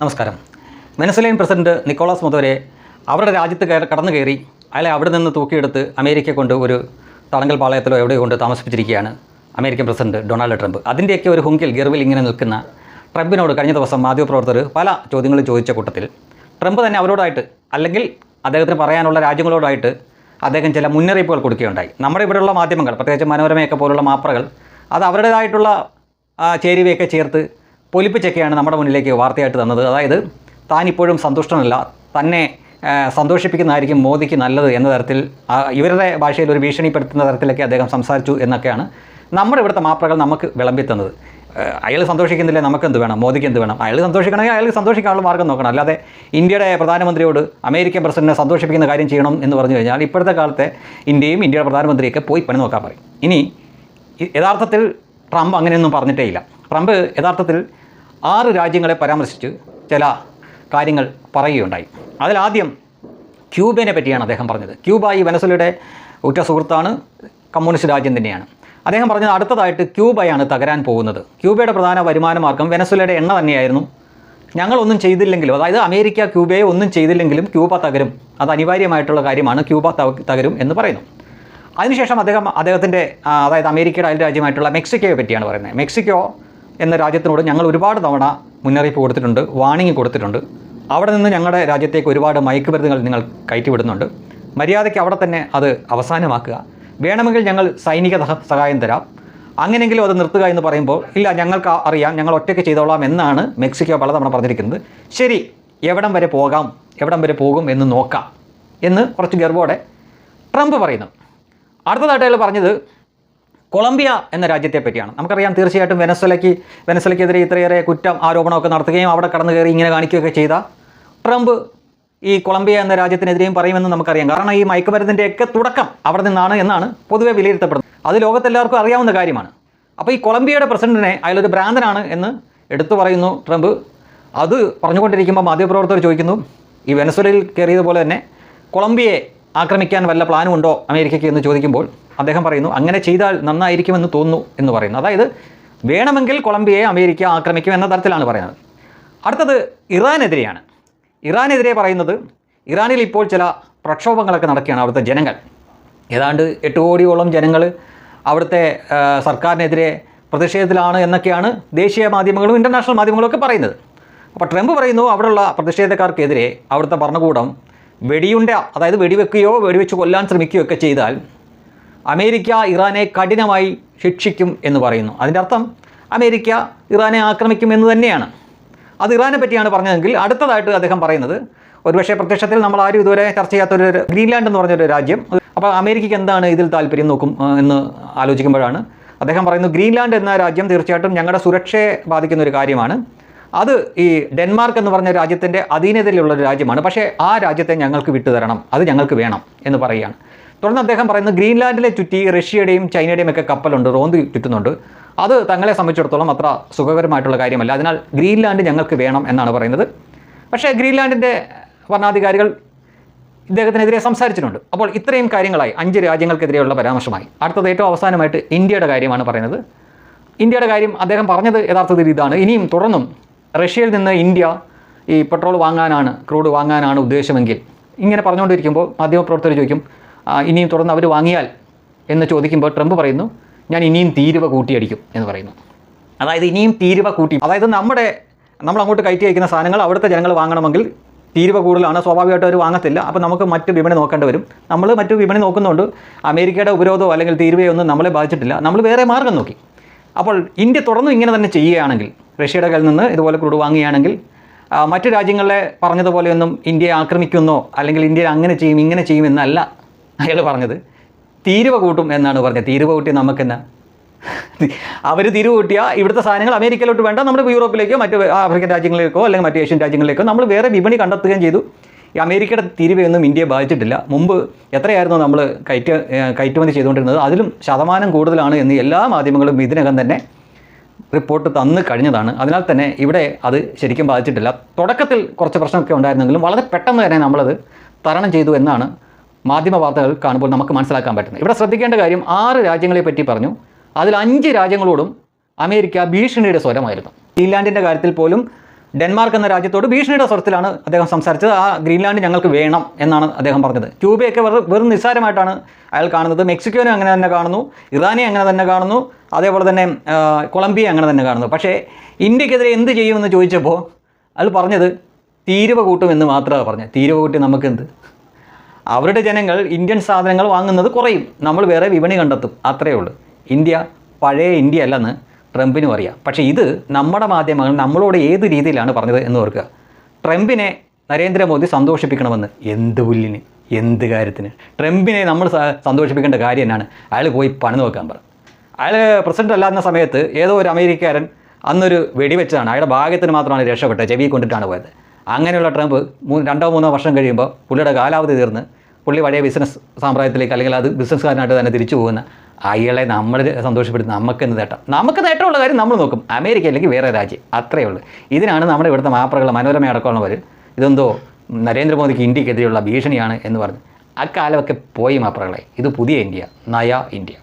നമസ്കാരം. വെനസ്വലൈൻ president Nicolas മുതോരെ അവരുടെ രാജ്യത്ത് കടന്നു കയറി അയാളെ അവിടെ നിന്ന് തൂക്കിയെടുത്ത് അമേരിക്ക കൊണ്ട് ഒരു തടങ്കൽ പാളയത്തിലോ എവിടെയോ കൊണ്ട് താമസിപ്പിച്ചിരിക്കുകയാണ് അമേരിക്കൻ പ്രസിഡന്റ് ഡൊണാൾഡ് ട്രംപ്. അതിന്റെയൊക്കെ ഒരു ഹുങ്കിൽ ഗർവിൽ ഇങ്ങനെ നിൽക്കുന്ന ട്രംപിനോട് കഴിഞ്ഞ ദിവസം മാധ്യമപ്രവർത്തകർ പല ചോദ്യങ്ങളും ചോദിച്ച കൂട്ടത്തിൽ ട്രംപ് തന്നെ അവരോടായിട്ട് അല്ലെങ്കിൽ അദ്ദേഹത്തിന് പറയാനുള്ള രാജ്യങ്ങളോടായിട്ട് അദ്ദേഹം ചില മുന്നറിയിപ്പുകൾ കൊടുക്കുകയുണ്ടായി. നമ്മുടെ ഇവിടെയുള്ള മാധ്യമങ്ങൾ പ്രത്യേകിച്ച് മനോരമയൊക്കെ പോലുള്ള മാപ്രകൾ അത് അവരുടേതായിട്ടുള്ള ചേരുവയൊക്കെ ചേർത്ത് പൊലിപ്പിച്ചൊക്കെയാണ് നമ്മുടെ മുന്നിലേക്ക് വാർത്തയായിട്ട് തന്നത്. അതായത് താനിപ്പോഴും സന്തുഷ്ടനല്ല. തന്നെ സന്തോഷിപ്പിക്കുന്നതായിരിക്കും മോദിക്ക് നല്ലത് എന്ന തരത്തിൽ ഇവരുടെ ഭാഷയിൽ ഒരു ഭീഷണിപ്പെടുത്തുന്ന തരത്തിലൊക്കെ അദ്ദേഹം സംസാരിച്ചു എന്നൊക്കെയാണ് നമ്മുടെ ഇവിടുത്തെ മാപ്രകൾ നമുക്ക് വിളമ്പി തന്നത്. അയാൾ സന്തോഷിക്കുന്നില്ല? നമുക്ക് എന്ത് വേണം? മോദിക്ക് എന്ത് വേണം? അയാൾ സന്തോഷിക്കണമെങ്കിൽ അയാൾക്ക് സന്തോഷിക്കാനുള്ള മാർഗം നോക്കണം. അല്ലാതെ ഇന്ത്യയുടെ പ്രധാനമന്ത്രിയോട് അമേരിക്കൻ പ്രസിഡന്റിനെ സന്തോഷിപ്പിക്കുന്ന കാര്യം ചെയ്യണം എന്ന് പറഞ്ഞു കഴിഞ്ഞാൽ ഇപ്പോഴത്തെ കാലത്തെ ഇന്ത്യയും ഇന്ത്യയുടെ പ്രധാനമന്ത്രിയൊക്കെ പോയി പണി നോക്കാൻ പറയും. ഇനി യഥാർത്ഥത്തിൽ ട്രംപ് അങ്ങനെയൊന്നും പറഞ്ഞിട്ടേ ഇല്ല. ട്രംപ് യഥാർത്ഥത്തിൽ ആറ് രാജ്യങ്ങളെ പരാമർശിച്ച് ചില കാര്യങ്ങൾ പറയുകയുണ്ടായി. അതിലാദ്യം ക്യൂബയെ പറ്റിയാണ് അദ്ദേഹം പറഞ്ഞത്. ക്യൂബ ഈ വെനസുലയുടെ ഉറ്റ സുഹൃത്താണ് കമ്മ്യൂണിസ്റ്റ് രാജ്യം തന്നെയാണ്. അദ്ദേഹം പറഞ്ഞത് അടുത്തതായിട്ട് ക്യൂബയാണ് തകരാൻ പോകുന്നത്. ക്യൂബയുടെ പ്രധാന വരുമാന മാർഗം വെനസുലയുടെ എണ്ണ തന്നെയായിരുന്നു. ഞങ്ങളൊന്നും ചെയ്തില്ലെങ്കിലും അതായത് അമേരിക്ക ക്യൂബയെ ഒന്നും ചെയ്തില്ലെങ്കിലും ക്യൂബ തകരും. അത് അനിവാര്യമായിട്ടുള്ള കാര്യമാണ്. ക്യൂബ തകരും എന്ന് പറയുന്നു. അതിനുശേഷം അദ്ദേഹം അദ്ദേഹത്തിന്റെ അതായത് അമേരിക്കയുടെ അയൽ രാജ്യമായിട്ടുള്ള മെക്സിക്കോയെ പറ്റിയാണ് പറയുന്നത്. മെക്സിക്കോ എന്ന രാജ്യത്തിനോട് ഞങ്ങൾ ഒരുപാട് തവണ മുന്നറിയിപ്പ് കൊടുത്തിട്ടുണ്ട് വാണിംഗ് കൊടുത്തിട്ടുണ്ട്. അവിടെ നിന്ന് ഞങ്ങളുടെ രാജ്യത്തേക്ക് ഒരുപാട് മയക്കുമരുന്നുകൾ നിങ്ങൾ കയറ്റിവിടുന്നുണ്ട്. മര്യാദയ്ക്ക് അവിടെ തന്നെ അത് അവസാനമാക്കുക. വേണമെങ്കിൽ ഞങ്ങൾ സൈനിക സഹായം തരാം. അങ്ങനെയെങ്കിലും അത് നിർത്തുക എന്ന് പറയുമ്പോൾ ഇല്ല ഞങ്ങൾക്ക് അറിയാം ഞങ്ങൾ ഒറ്റയ്ക്ക് ചെയ്തോളാം എന്നാണ് മെക്സിക്കോ പലതവണ പറഞ്ഞിരിക്കുന്നത്. ശരി എവിടം വരെ പോകാം എവിടം വരെ പോകും എന്ന് നോക്കാം എന്ന് കുറച്ച് ഗർവോടെ ട്രംപ് പറയുന്നു. അടുത്തതായിട്ട് അയാൾ പറഞ്ഞത് കൊളംബിയ എന്ന രാജ്യത്തെ പറ്റിയാണ് നമുക്കറിയാം തീർച്ചയായിട്ടും വെനസ്വലയ്ക്ക് വെനസ്വലയ്ക്കെതിരെ ഇത്രയേറെ കുറ്റം ആരോപണമൊക്കെ നടത്തുകയും അവിടെ കടന്നു കയറി ഇങ്ങനെ കാണിക്കുകയൊക്കെ ചെയ്ത ട്രംപ് ഈ കൊളംബിയ എന്ന രാജ്യത്തിനെതിരെയും പറയുമെന്ന് നമുക്കറിയാം. കാരണം ഈ മയക്കുമരുന്നിന്റെയൊക്കെ തുടക്കം അവിടെ നിന്നാണ് എന്നാണ് പൊതുവെ വിലയിരുത്തപ്പെടുന്നത്. അത് ലോകത്തെല്ലാവർക്കും അറിയാവുന്ന കാര്യമാണ്. അപ്പോൾ ഈ കൊളംബിയയുടെ പ്രസിഡന്റിനെ അയാളൊരു ഭ്രാന്തനാണ് എന്ന് എടുത്തു പറയുന്നു ട്രംപ്. അത് പറഞ്ഞുകൊണ്ടിരിക്കുമ്പോൾ മാധ്യമപ്രവർത്തകർ ചോദിക്കുന്നു ഈ വെനസ്വലയിൽ കയറിയതുപോലെ തന്നെ കൊളംബിയയെ ആക്രമിക്കാൻ വല്ല പ്ലാനും ഉണ്ടോ അമേരിക്കയ്ക്ക്? എന്ന് ചോദിക്കുമ്പോൾ അദ്ദേഹം പറയുന്നു അങ്ങനെ ചെയ്താൽ നന്നായിരിക്കുമെന്ന് തോന്നുന്നു എന്ന് പറയുന്നു. അതായത് വേണമെങ്കിൽ കൊളംബിയയെ അമേരിക്ക ആക്രമിക്കും എന്ന തരത്തിലാണ് പറയുന്നത്. അടുത്തത് ഇറാനെതിരെയാണ്. ഇറാനെതിരെ പറയുന്നത് ഇറാനിൽ ഇപ്പോൾ ചില പ്രക്ഷോഭങ്ങളൊക്കെ നടക്കുകയാണ് അവിടുത്തെ ജനങ്ങൾ. ഏതാണ്ട് എട്ട് കോടിയോളം ജനങ്ങൾ അവിടുത്തെ സർക്കാരിനെതിരെ പ്രതിഷേധത്തിലാണ് എന്നൊക്കെയാണ് ദേശീയ മാധ്യമങ്ങളും ഇന്റർനാഷണൽ മാധ്യമങ്ങളും ഒക്കെ പറയുന്നത്. അപ്പോൾ ട്രംപ് പറയുന്നു അവിടെയുള്ള പ്രതിഷേധക്കാർക്കെതിരെ അവിടുത്തെ ഭരണകൂടം വെടിയുണ്ട അതായത് വെടിവെക്കുകയോ വെടിവെച്ച് കൊല്ലാൻ ശ്രമിക്കുകയോ ഒക്കെ ചെയ്താൽ അമേരിക്ക ഇറാനെ കഠിനമായി ശിക്ഷിക്കും എന്ന് പറയുന്നു. അതിന്റെ അർത്ഥം അമേരിക്ക ഇറാനെ ആക്രമിക്കും എന്ന് തന്നെയാണ്. അത് ഇറാനെ പറ്റിയാണ് പറഞ്ഞതെങ്കിൽ അടുത്തതായിട്ട് അദ്ദേഹം പറയുന്നത് ഒരുപക്ഷെ പ്രത്യക്ഷത്തിൽ നമ്മൾ ആരും ഇതുവരെ ചർച്ച ചെയ്യാത്തൊരു ഗ്രീൻലാൻഡ് എന്ന് പറഞ്ഞൊരു രാജ്യം. അപ്പോൾ അമേരിക്കയ്ക്ക് എന്താണ് ഇതിൽ താല്പര്യം നോക്കും എന്ന് ആലോചിക്കുമ്പോഴാണ്. അദ്ദേഹം പറയുന്നു ഗ്രീൻലാൻഡ് എന്ന രാജ്യം തീർച്ചയായിട്ടും ഞങ്ങളുടെ സുരക്ഷയെ ബാധിക്കുന്ന ഒരു കാര്യമാണ്. അത് ഈ ഡെൻമാർക്ക് എന്ന് പറഞ്ഞ രാജ്യത്തിന്റെ അധീനതയിലുള്ള ഒരു രാജ്യമാണ്. പക്ഷേ ആ രാജ്യത്തെ ഞങ്ങൾക്ക് വിട്ടുതരണം അത് ഞങ്ങൾക്ക് വേണം എന്ന് പറയുകയാണ്. തുടർന്ന് അദ്ദേഹം പറയുന്നത് ഗ്രീൻലാൻഡിലെ ചുറ്റി റഷ്യയുടെയും ചൈനയുടെയും ഒക്കെ കപ്പലുണ്ട് റോന്ത് ചുറ്റുന്നുണ്ട്. അത് തങ്ങളെ സംബന്ധിച്ചിടത്തോളം അത്ര സുഖകരമായിട്ടുള്ള കാര്യമല്ല. അതിനാൽ ഗ്രീൻലാൻഡ് ഞങ്ങൾക്ക് വേണം എന്നാണ് പറയുന്നത്. പക്ഷേ ഗ്രീൻലാൻഡിന്റെ ഭരണാധികാരികൾ ഇദ്ദേഹത്തിനെതിരെ സംസാരിച്ചിട്ടുണ്ട്. അപ്പോൾ ഇത്രയും കാര്യങ്ങളായി അഞ്ച് രാജ്യങ്ങൾക്കെതിരെയുള്ള പരാമർശമായി. അടുത്തത് ഏറ്റവും അവസാനമായിട്ട് ഇന്ത്യയുടെ കാര്യമാണ് പറയുന്നത്. ഇന്ത്യയുടെ കാര്യം അദ്ദേഹം പറഞ്ഞത് യഥാർത്ഥത്തിൽ ഇതാണ്. ഇനിയും തുടർന്നും റഷ്യയിൽ നിന്ന് ഇന്ത്യ ഈ പെട്രോൾ വാങ്ങാനാണ് ക്രൂഡ് വാങ്ങാനാണ് ഉദ്ദേശമെങ്കിൽ. ഇങ്ങനെ പറഞ്ഞുകൊണ്ടിരിക്കുമ്പോൾ മാധ്യമപ്രവർത്തകർ ചോദിക്കും ഇനിയും തുടർന്ന് അവർ വാങ്ങിയാൽ? എന്ന് ചോദിക്കുമ്പോൾ ട്രംപ് പറയുന്നു ഞാൻ ഇനിയും തീരുവ കൂട്ടിയടിക്കും എന്ന് പറയുന്നു. അതായത് ഇനിയും തീരുവ കൂട്ടി അതായത് നമ്മുടെ നമ്മൾ അങ്ങോട്ട് കയറ്റി അയക്കുന്ന സാധനങ്ങൾ അവിടുത്തെ ജനങ്ങൾ വാങ്ങണമെങ്കിൽ തീരുവ കൂടുതലാണ്. സ്വാഭാവികമായിട്ട് അവർ വാങ്ങത്തില്ല. അപ്പോൾ നമുക്ക് മറ്റ് വിപണി നോക്കേണ്ടി വരും. നമ്മൾ മറ്റ് വിപണി നോക്കുന്നുണ്ട് അമേരിക്കയുടെ ഉപരോധമോ അല്ലെങ്കിൽ തീരുവയോ ഒന്നും നമ്മളെ ബാധിച്ചിട്ടില്ല. നമ്മൾ വേറെ മാർഗം നോക്കി. അപ്പോൾ ഇന്ത്യ തുടർന്നും ഇങ്ങനെ തന്നെ ചെയ്യുകയാണെങ്കിൽ റഷ്യയുടെ കയ്യിൽ നിന്ന് ഇതുപോലെ ക്രൂഡ് വാങ്ങുകയാണെങ്കിൽ മറ്റു രാജ്യങ്ങളെ പറഞ്ഞതുപോലെയൊന്നും ഇന്ത്യയെ ആക്രമിക്കുന്നോ അല്ലെങ്കിൽ ഇന്ത്യ അങ്ങനെ ചെയ്യും ഇങ്ങനെ ചെയ്യും എന്നല്ല അയാൾ പറഞ്ഞത്. തീരുവ കൂട്ടും എന്നാണ് പറഞ്ഞത്. തീരുവ കൂട്ടി നമുക്കെന്നാ? അവർ തിരിവ് കൂട്ടിയാൽ ഇവിടുത്തെ സാധനങ്ങൾ അമേരിക്കയിലോട്ട് വേണ്ട നമ്മൾ യൂറോപ്പിലേക്കോ മറ്റ് ആഫ്രിക്കൻ രാജ്യങ്ങളിലേക്കോ അല്ലെങ്കിൽ മറ്റ് ഏഷ്യൻ രാജ്യങ്ങളിലേക്കോ നമ്മൾ വേറെ വിപണി കണ്ടെത്തുകയും ചെയ്തു. ഈ അമേരിക്കയുടെ തിരിവയൊന്നും ഇന്ത്യയെ ബാധിച്ചിട്ടില്ല. മുമ്പ് എത്രയായിരുന്നു നമ്മൾ കയറ്റ കയറ്റുമതി ചെയ്തുകൊണ്ടിരുന്നത്? അതിലും ശതമാനം കൂടുതലാണ് എന്ന് എല്ലാ മാധ്യമങ്ങളും ഇതിനകം തന്നെ റിപ്പോർട്ട് തന്നു കഴിഞ്ഞതാണ്. അതിനാൽ തന്നെ ഇവിടെ അത് ശരിക്കും ബാധിച്ചിട്ടില്ല. തുടക്കത്തിൽ കുറച്ച് പ്രശ്നമൊക്കെ ഉണ്ടായിരുന്നെങ്കിലും വളരെ പെട്ടെന്ന് തന്നെ നമ്മളത് തരണം ചെയ്തു എന്നാണ് മാധ്യമ വാർത്തകൾ കാണുമ്പോൾ നമുക്ക് മനസ്സിലാക്കാൻ പറ്റുന്നത്. ഇവിടെ ശ്രദ്ധിക്കേണ്ട കാര്യം ആറ് രാജ്യങ്ങളെ പറ്റി പറഞ്ഞു. അതിൽ അഞ്ച് രാജ്യങ്ങളോടും അമേരിക്ക ഭീഷണിയുടെ സ്വരമായിരുന്നു. ഇംഗ്ലാൻഡിന്റെ കാര്യത്തിൽ പോലും ഡെൻമാർക്ക് എന്ന രാജ്യത്തോട് ഭീഷണിയുടെ സ്വരത്തിലാണ് അദ്ദേഹം സംസാരിച്ചത്. ആ ഗ്രീൻലാൻഡ് ഞങ്ങൾക്ക് വേണം എന്നാണ് അദ്ദേഹം പറഞ്ഞത്. ക്യൂബയൊക്കെ വെറും വെറും നിസ്സാരമായിട്ടാണ് അയാൾ കാണുന്നത്. മെക്സിക്കോനെ അങ്ങനെ തന്നെ കാണുന്നു. ഇറാനെ അങ്ങനെ തന്നെ കാണുന്നു. അതേപോലെ തന്നെ കൊളംബിയ അങ്ങനെ തന്നെ കാണുന്നു. പക്ഷേ ഇന്ത്യക്കെതിരെ എന്ത് ചെയ്യുമെന്ന് ചോദിച്ചപ്പോൾ അയാൾ പറഞ്ഞത് തീരുവ കൂട്ടും എന്ന് മാത്രമാണ് പറഞ്ഞത്. തീരുവ കൂട്ടി നമുക്കെന്ത് അവരുടെ ജനങ്ങൾ ഇന്ത്യൻ സാധനങ്ങൾ വാങ്ങുന്നത് കുറയും. നമ്മൾ വേറെ വിപണി കണ്ടെത്തും. അത്രയേ ഉള്ളൂ. ഇന്ത്യ പഴയ ഇന്ത്യ അല്ലെന്ന് ട്രംപിനും അറിയാം. പക്ഷേ ഇത് നമ്മുടെ മാധ്യമങ്ങൾ നമ്മളോട് ഏത് രീതിയിലാണ് പറഞ്ഞത് എന്ന് ഓർക്കുക. ട്രംപിനെ നരേന്ദ്രമോദി സന്തോഷിപ്പിക്കണമെന്ന് എന്ത് പുല്ലിന് എന്ത് കാര്യത്തിന്? ട്രംപിനെ നമ്മൾ സന്തോഷിപ്പിക്കേണ്ട കാര്യം എന്നാണ്. അയാൾ പോയി പണി നോക്കാൻ പറ. അയാൾ പ്രസിഡന്റ് അല്ലാത്ത സമയത്ത് ഏതോ ഒരു അമേരിക്കക്കാരൻ അന്നൊരു വെടിവെച്ചതാണ്. അയാളുടെ ഭാഗ്യത്തിന് മാത്രമാണ് രക്ഷപ്പെട്ടത്. ചെവി കൊണ്ടിട്ടാണ് പോയത്. അങ്ങനെയുള്ള ട്രംപ് മൂ രണ്ടോ മൂന്നോ വർഷം കഴിയുമ്പോൾ പുള്ളിയുടെ കാലാവധി തീർന്ന് പുള്ളി പഴയ ബിസിനസ് സാമ്രാജ്യത്തിലേക്ക് അല്ലെങ്കിൽ അത് ബിസിനസ്സുകാരനായിട്ട് തന്നെ തിരിച്ചു പോകുന്ന അയാളെ നമ്മൾ സന്തോഷപ്പെടുത്തി നമുക്കെന്ന് നേട്ടം? നമുക്ക് നേട്ടമുള്ള കാര്യം നമ്മൾ നോക്കും. അമേരിക്ക അല്ലെങ്കിൽ വേറെ രാജ്യം. അത്രയേ ഉള്ളൂ. ഇതിനാണ് നമ്മുടെ ഇവിടുത്തെ മാപ്പറകൾ മനോരമ അടക്കമുള്ളവർ ഇതെന്തോ നരേന്ദ്രമോദിക്ക് ഇന്ത്യക്കെതിരെയുള്ള ഭീഷണിയാണ് എന്ന് പറഞ്ഞു. അക്കാലമൊക്കെ പോയി മാപ്പറകളെ ഇത് പുതിയ ഇന്ത്യ. നയ ഇന്ത്യ.